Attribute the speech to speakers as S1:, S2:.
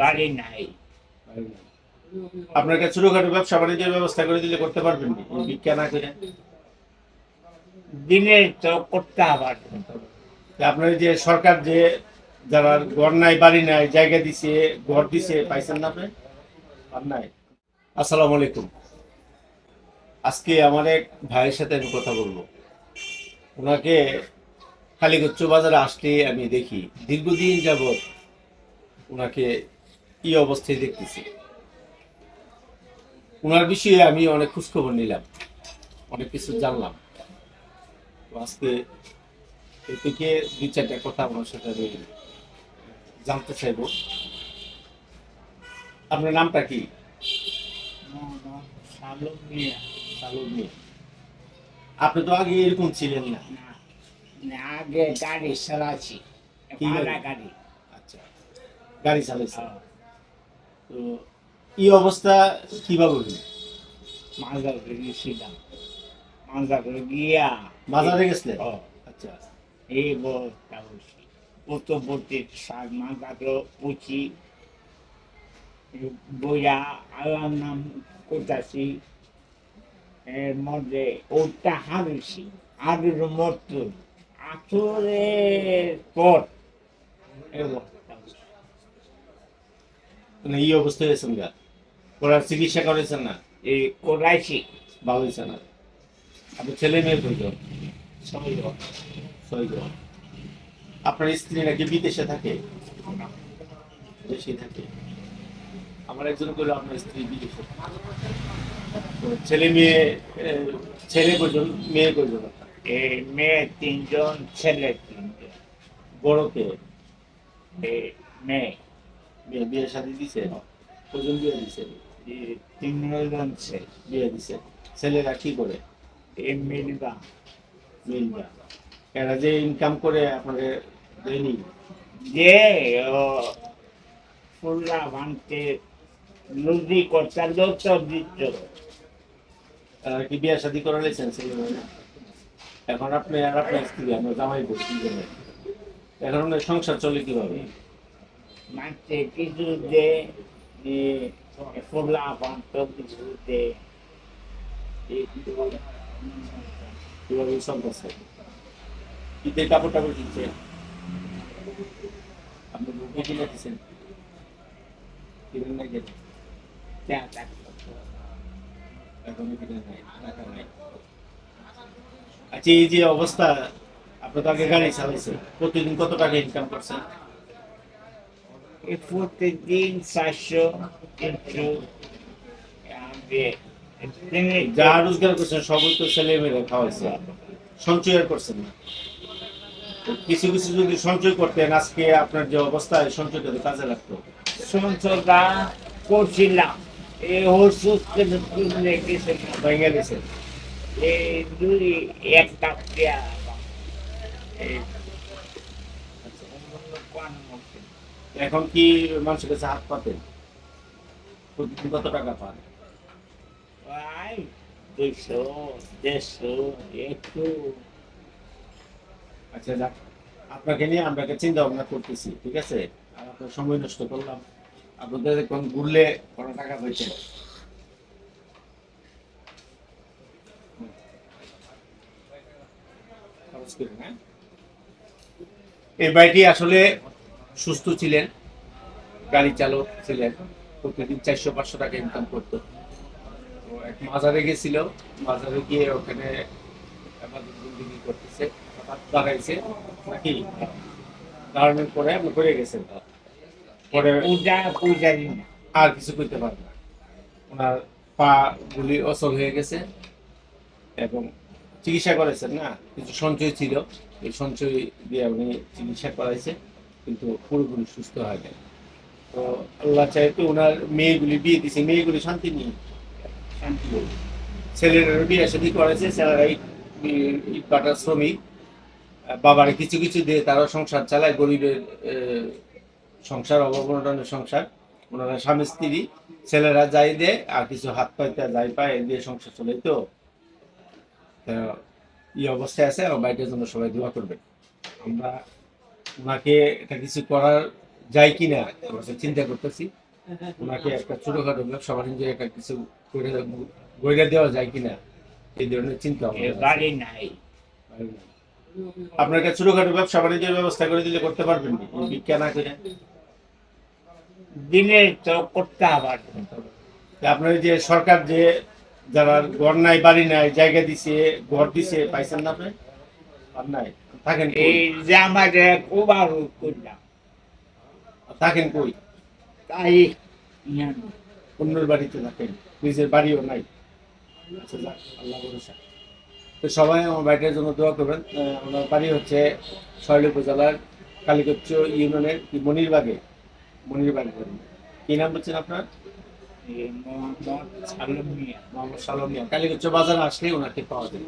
S1: বাড়ি নাই।
S2: আপনাকে ছোটখাটো ব্যবসা বাণিজ্যের ব্যবস্থা করে দিলে করতে পারবেন? ভিক্ষা না করে?
S1: দিলে তো করতে আবার
S2: তা আপনার যে সরকার যে যারা ঘর নাই বাড়ি নাই জায়গা দিছে ঘর দিছে পাইছেন না আপনি? আর নাই। আসসালামু আলাইকুম। আজকে আমার এক ভাইয়ের সাথে আমি কথা বলব। ওনাকে কালীগচ্ছ বাজারে আসলে আমি দেখি। দীর্ঘদিন যাবৎ ওনাকে কি অবস্থায় দেখতেছি। ওনার বিষয়ে আমি অনেক খোঁজখবর নিলাম অনেক কিছু জানলাম। আজকে এ থেকে দুই চারটা কথা আমার সাথে আমি জানতে চাইব। আপনার নামটা কি? আপনি তো আগে এরকম ছিলেন না।
S1: আগে গাড়ি চালাচ্ছি
S2: গাড়ি? আচ্ছা গাড়ি চালাইছেন।
S1: হ্যাঁ,
S2: তো এই অবস্থা কীভাবে হলো?
S1: মালদা করে গেছিলাম মালদা করে গিয়া
S2: বাজারে
S1: ও,
S2: আচ্ছা।
S1: এই বস্তা বসি। পূর্ববর্তী সার মালদা করে পুচি বইয়া আল্লাহর নাম করতেছি। এর মধ্যে ওটা হারিয়েছি হাড়ির মতো আঠরের পর। বসি।
S2: মানে এই অবস্থা হয়েছেন গা। ওনার চিকিৎসা করেছেন না।
S1: এই করাইছি
S2: ভালো হয়েছে না। আপনার ছেলে
S1: ছয়জন।
S2: ছয়জন আপনার স্ত্রী নাকি বিদেশে থাকে? দেশেই থাকে। আমার একজন করে আপনার স্ত্রী বিদেশে তো ছেলে মেয়ে ছেলে কজন মেয়ে কজন?
S1: এই মেয়ে তিনজন ছেলে তিনজন।
S2: বড়কে
S1: এই মেয়ে।
S2: বিয়ে শাদী দিছে কজন বিয়ে দিছে?
S1: তিনজন ছেলে।
S2: বিয়ে দিছে। ছেলেরা কি করে?
S1: মিলবা।
S2: মিলবা। এরা যে ইনকাম করে আপনাদের দেয়নি?
S1: যে ফুল্লা ভাঙতে লুজি করতে লোক দিত
S2: তারা কি বিয়ে শাদী করে লেছেন? এখন আপনি আর আপনার স্ত্রী আমরা জামাই বলছি এখন সংসার চলে কীভাবে?
S1: মানতে কিছু দে এই ফুল্লা ভাঙত কিছু দে একটু
S2: কীভাবে চলতেছে ঈদের কাপড় টাপড় কিনছে আপনি বুকে কিনে দিচ্ছেন কিনেন না কেন
S1: চা থাকতো
S2: এখনও কিনে নাই টাকা নাই আচ্ছা এই যে অবস্থা আপনি তো আগে গাড়ি চালাইছেন প্রতিদিন কত টাকা ইনকাম করছেন
S1: প্রতিদিন চারশো তিনশো
S2: যা রোজগার করছেন সবই তো ছেলে মেয়েরা খাওয়াইছে সঞ্চয় আর করছেন না। কিছু কিছু যদি সঞ্চয় করতেন আজকে আপনার যে অবস্থা সঞ্চয়টা তো কাজে লাগতো।
S1: সঞ্চয়টা করছিলাম। এই গেছে
S2: ভেঙে দিয়েছে।
S1: এই দুই একটা পেয়া এই কোন মুখে
S2: এখন কি মানুষের কাছে হাত পাতেন? প্রতিদিন কত টাকা পান?
S1: ভাই দুইশো দেড়শো একটু।
S2: আচ্ছা যাক। আপনাকে নিয়ে আমরা একটা চিন্তা ভাবনা করতেছি ঠিক আছে? আর আপনার সময় নষ্ট করলাম। আপনাদের কোন ঘুরলে কোনো টাকা করেন, হ্যাঁ? এই ভাইটি আসলে সুস্থ ছিলেন গাড়ি চালক ছিলেন প্রতিদিন চারশো পাঁচশো টাকা ইনকাম করতো। তো এক মাজারে গেছিল মাজারে গিয়ে ওখানে আমাদের করতেছে হঠাৎ দাঁড়াইছে নাকি? দাঁড়ানোর পরে আপনি করে গেছেন পরে
S1: পূজা পূজা
S2: আর কিছু করতে পারবে না। ওনার পা গুলি অচল হয়ে গেছে এবং চিকিৎসা করেছেন না কিছু সঞ্চয় ছিল। এই সঞ্চয় দিয়ে উনি চিকিৎসা করাইছে। কিন্তু পুরোপুরি সুস্থ হয় নাই তো আল্লাহ চাইতে ওনার মেয়েগুলি বিয়ে দিছে মেয়েগুলি শান্তি নেই
S1: শান্তি
S2: ছেলেরা বিয়ে শাদী করেছে ছেলেরা ইট কাটার শ্রমিক। বাবারে কিছু কিছু দিয়ে তারা সংসার চালায় গরিবের সংসার অভাব অনটনের সংসার। ওনারা স্বামী স্ত্রী ছেলেরা যাই দেয় আর কিছু হাত পাইতে যাই পায় দিয়ে সংসার চলে। তো এই অবস্থায় আছে বাড়িটার জন্য সবাই দোয়া করবে। আমরা ওনাকে এটা কিছু করার যায় কিনা অবশ্য চিন্তা করতেছি। ওনাকে একটা ছোটখাটো ব্যবসা বাণিজ্য একটা কিছু করে গড়ে দেওয়া যায় কিনা এই ধরনের চিন্তা আপনার কাছে ছোটখাটো ব্যবসা বাণিজ্যের ব্যবস্থা করে দিলে করতে পারবেন নি? এই না করে?
S1: দিনে তো করতে আবার
S2: আপনার যে সরকার যে যারা ঘর নাই বাড়ি নাই জায়গা দিছে ঘর দিছে পাইছেন না আপনি? আর নাই? থাকেন?
S1: এই যে আমাদের কোবার করলাম।
S2: থাকেন কই
S1: তাই
S2: অন্যের বাড়িতে থাকেন নিজের বাড়িও নাই। আচ্ছা যাক, আল্লাহ ভরসা। তো সবাই আমার বাড়িটার জন্য দোয়া করবেন। আমার বাড়ি হচ্ছে শৈল উপজেলার কালীগচ্ছ ইউনিয়নের মনিরবাগে। মনিরবাগে। কি নাম বলছেন আপনার?
S1: মোহাম্মদ সালমিয়া।
S2: মোহাম্মদ সালমিয়া। কালীগচ্ছ বাজারে আসলে ওনাকে পাওয়া যায়।